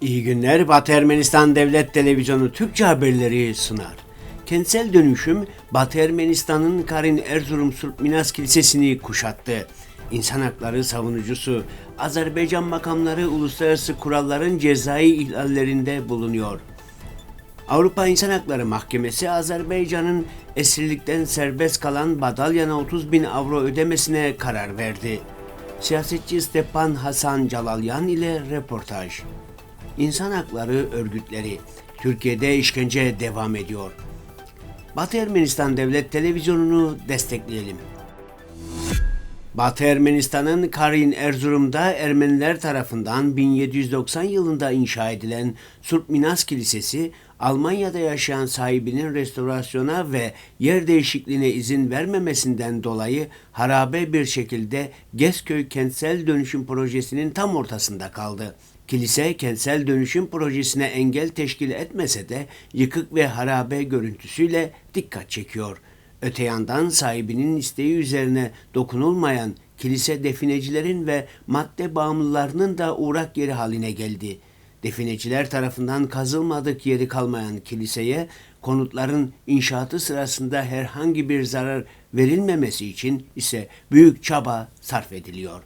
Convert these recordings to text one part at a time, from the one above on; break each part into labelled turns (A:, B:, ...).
A: İyi günler. Batı Ermenistan Devlet Televizyonu Türkçe haberleri sunar. Kentsel dönüşüm Batı Ermenistan'ın Karin Erzurum Surp Minas Kilisesi'ni kuşattı. İnsan hakları savunucusu Azerbaycan makamları uluslararası kuralların cezai ihlallerinde bulunuyor. Avrupa İnsan Hakları Mahkemesi Azerbaycan'ın esirlikten serbest kalan Badalyan'a 30 bin avro ödemesine karar verdi. Siyasetçi Stepan Hasan Calalyan ile röportaj. İnsan hakları örgütleri Türkiye'de işkence devam ediyor. Batı Ermenistan Devlet Televizyonu'nu destekleyelim. Batı Ermenistan'ın Karin Erzurum'da Ermeniler tarafından 1790 yılında inşa edilen Surp Minas Kilisesi, Almanya'da yaşayan sahibinin restorasyona ve yer değişikliğine izin vermemesinden dolayı harabe bir şekilde Gezköy Kentsel Dönüşüm Projesi'nin tam ortasında kaldı. Kilise kentsel dönüşüm projesine engel teşkil etmese de yıkık ve harabe görüntüsüyle dikkat çekiyor. Öte yandan sahibinin isteği üzerine dokunulmayan kilise definecilerin ve madde bağımlılarının da uğrak yeri haline geldi. Defineciler tarafından kazılmadık yeri kalmayan kiliseye konutların inşaatı sırasında herhangi bir zarar verilmemesi için ise büyük çaba sarf ediliyor.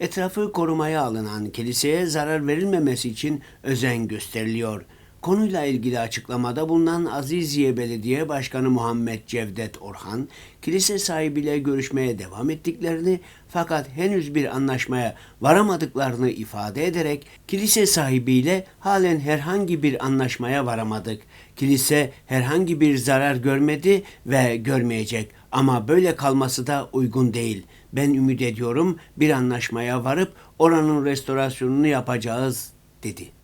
A: Etrafı korumaya alınan kiliseye zarar verilmemesi için özen gösteriliyor. Konuyla ilgili açıklamada bulunan Aziziye Belediye Başkanı Muhammed Cevdet Orhan, kilise sahibiyle görüşmeye devam ettiklerini fakat henüz bir anlaşmaya varamadıklarını ifade ederek kilise sahibiyle halen herhangi bir anlaşmaya varamadık. Kilise herhangi bir zarar görmedi ve görmeyecek ama böyle kalması da uygun değil. Ben ümit ediyorum bir anlaşmaya varıp oranın restorasyonunu yapacağız dedi.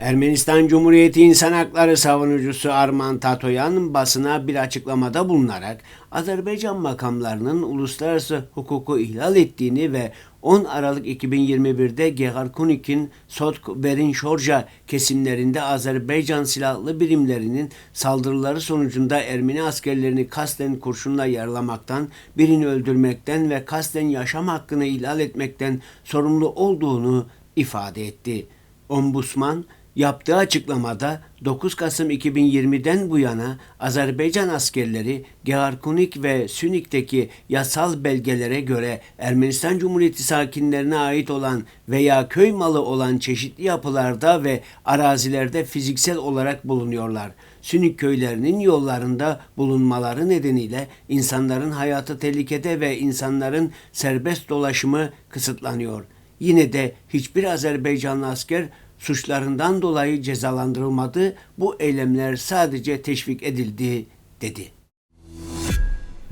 A: Ermenistan Cumhuriyeti İnsan Hakları savunucusu Arman Tatoyan basına bir açıklamada bulunarak Azerbaycan makamlarının uluslararası hukuku ihlal ettiğini ve 10 Aralık 2021'de Geharkunik'in Sotk Berin Şorja kesimlerinde Azerbaycan silahlı birimlerinin saldırıları sonucunda Ermeni askerlerini kasten kurşunla yaralamaktan, birini öldürmekten ve kasten yaşam hakkını ihlal etmekten sorumlu olduğunu ifade etti. Ombudsman Yaptığı açıklamada 9 Kasım 2020'den bu yana Azerbaycan askerleri Geharkunik ve Sünik'teki yasal belgelere göre Ermenistan Cumhuriyeti sakinlerine ait olan veya köy malı olan çeşitli yapılarda ve arazilerde fiziksel olarak bulunuyorlar. Sünik köylerinin yollarında bulunmaları nedeniyle insanların hayatı tehlikede ve insanların serbest dolaşımı kısıtlanıyor. Yine de hiçbir Azerbaycanlı asker suçlarından dolayı cezalandırılmadı, bu eylemler sadece teşvik edildi, dedi.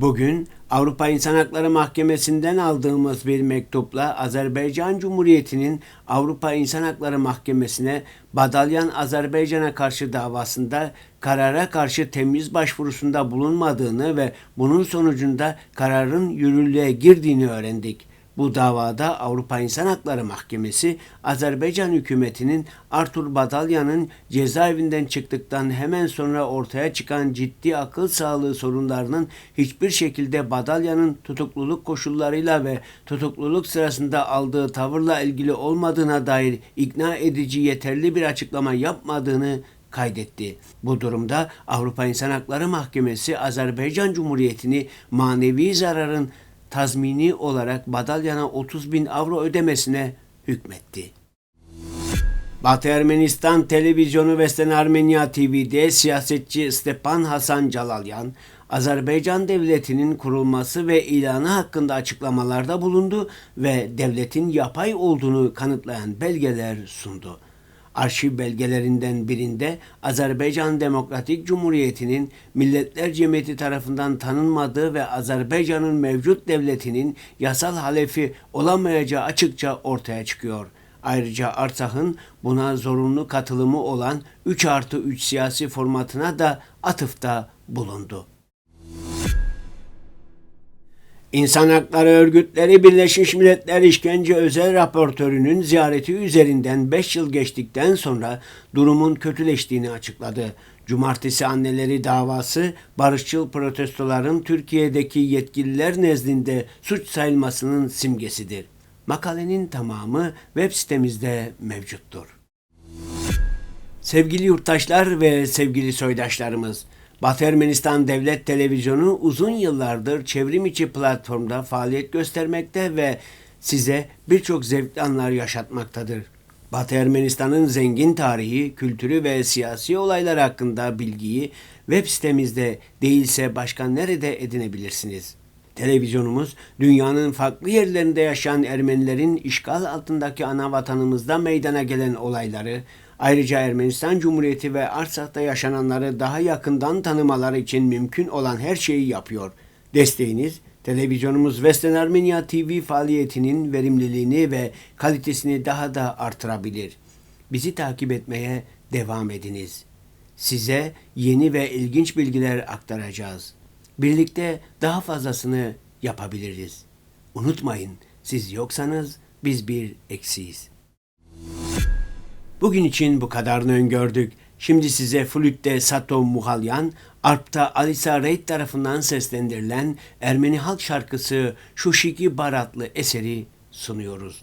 A: Bugün Avrupa İnsan Hakları Mahkemesi'nden aldığımız bir mektupla Azerbaycan Cumhuriyeti'nin Avrupa İnsan Hakları Mahkemesi'ne Badalyan Azerbaycan'a karşı davasında karara karşı temiz başvurusunda bulunmadığını ve bunun sonucunda kararın yürürlüğe girdiğini öğrendik. Bu davada Avrupa İnsan Hakları Mahkemesi Azerbaycan hükümetinin Artur Badalyan'ın cezaevinden çıktıktan hemen sonra ortaya çıkan ciddi akıl sağlığı sorunlarının hiçbir şekilde Badalyan'ın tutukluluk koşullarıyla ve tutukluluk sırasında aldığı tavırla ilgili olmadığına dair ikna edici yeterli bir açıklama yapmadığını kaydetti. Bu durumda Avrupa İnsan Hakları Mahkemesi Azerbaycan Cumhuriyeti'ni manevi zararın tazmini olarak Badalyan'a 30 bin avro ödemesine hükmetti. Batı Ermenistan Televizyonu Vesten Armenya TV'de siyasetçi Stepan Hasan Calalyan, Azerbaycan Devleti'nin kurulması ve ilanı hakkında açıklamalarda bulundu ve devletin yapay olduğunu kanıtlayan belgeler sundu arşiv belgelerinden birinde Azerbaycan Demokratik Cumhuriyeti'nin Milletler Cemiyeti tarafından tanınmadığı ve Azerbaycan'ın mevcut devletinin yasal halefi olamayacağı açıkça ortaya çıkıyor. Ayrıca Artsak'ın buna zorunlu katılımı olan 3 artı 3 siyasi formatına da atıfta bulundu. İnsan Hakları Örgütleri Birleşmiş Milletler İşkence Özel Raportörü'nün ziyareti üzerinden 5 yıl geçtikten sonra durumun kötüleştiğini açıkladı. Cumartesi anneleri davası barışçıl protestoların Türkiye'deki yetkililer nezdinde suç sayılmasının simgesidir. Makalenin tamamı web sitemizde mevcuttur. Sevgili yurttaşlar ve sevgili soydaşlarımız, Batı Ermenistan Devlet Televizyonu uzun yıllardır çevrim içi platformda faaliyet göstermekte ve size birçok zevkli anlar yaşatmaktadır. Batı Ermenistan'ın zengin tarihi, kültürü ve siyasi olaylar hakkında bilgiyi web sitemizde değilse başka nerede edinebilirsiniz? Televizyonumuz dünyanın farklı yerlerinde yaşayan Ermenilerin işgal altındaki ana vatanımızda meydana gelen olayları, ayrıca Ermenistan Cumhuriyeti ve Artsak'ta yaşananları daha yakından tanımaları için mümkün olan her şeyi yapıyor. Desteğiniz televizyonumuz Western Armenia TV faaliyetinin verimliliğini ve kalitesini daha da artırabilir. Bizi takip etmeye devam ediniz. Size yeni ve ilginç bilgiler aktaracağız. Birlikte daha fazlasını yapabiliriz. Unutmayın, siz yoksanız biz bir eksiyiz. Bugün için bu kadarını öngördük. Şimdi size flütte Sato Muhalyan, arpta Alisa Reid tarafından seslendirilen Ermeni halk şarkısı Şuşiki Baratlı eseri sunuyoruz.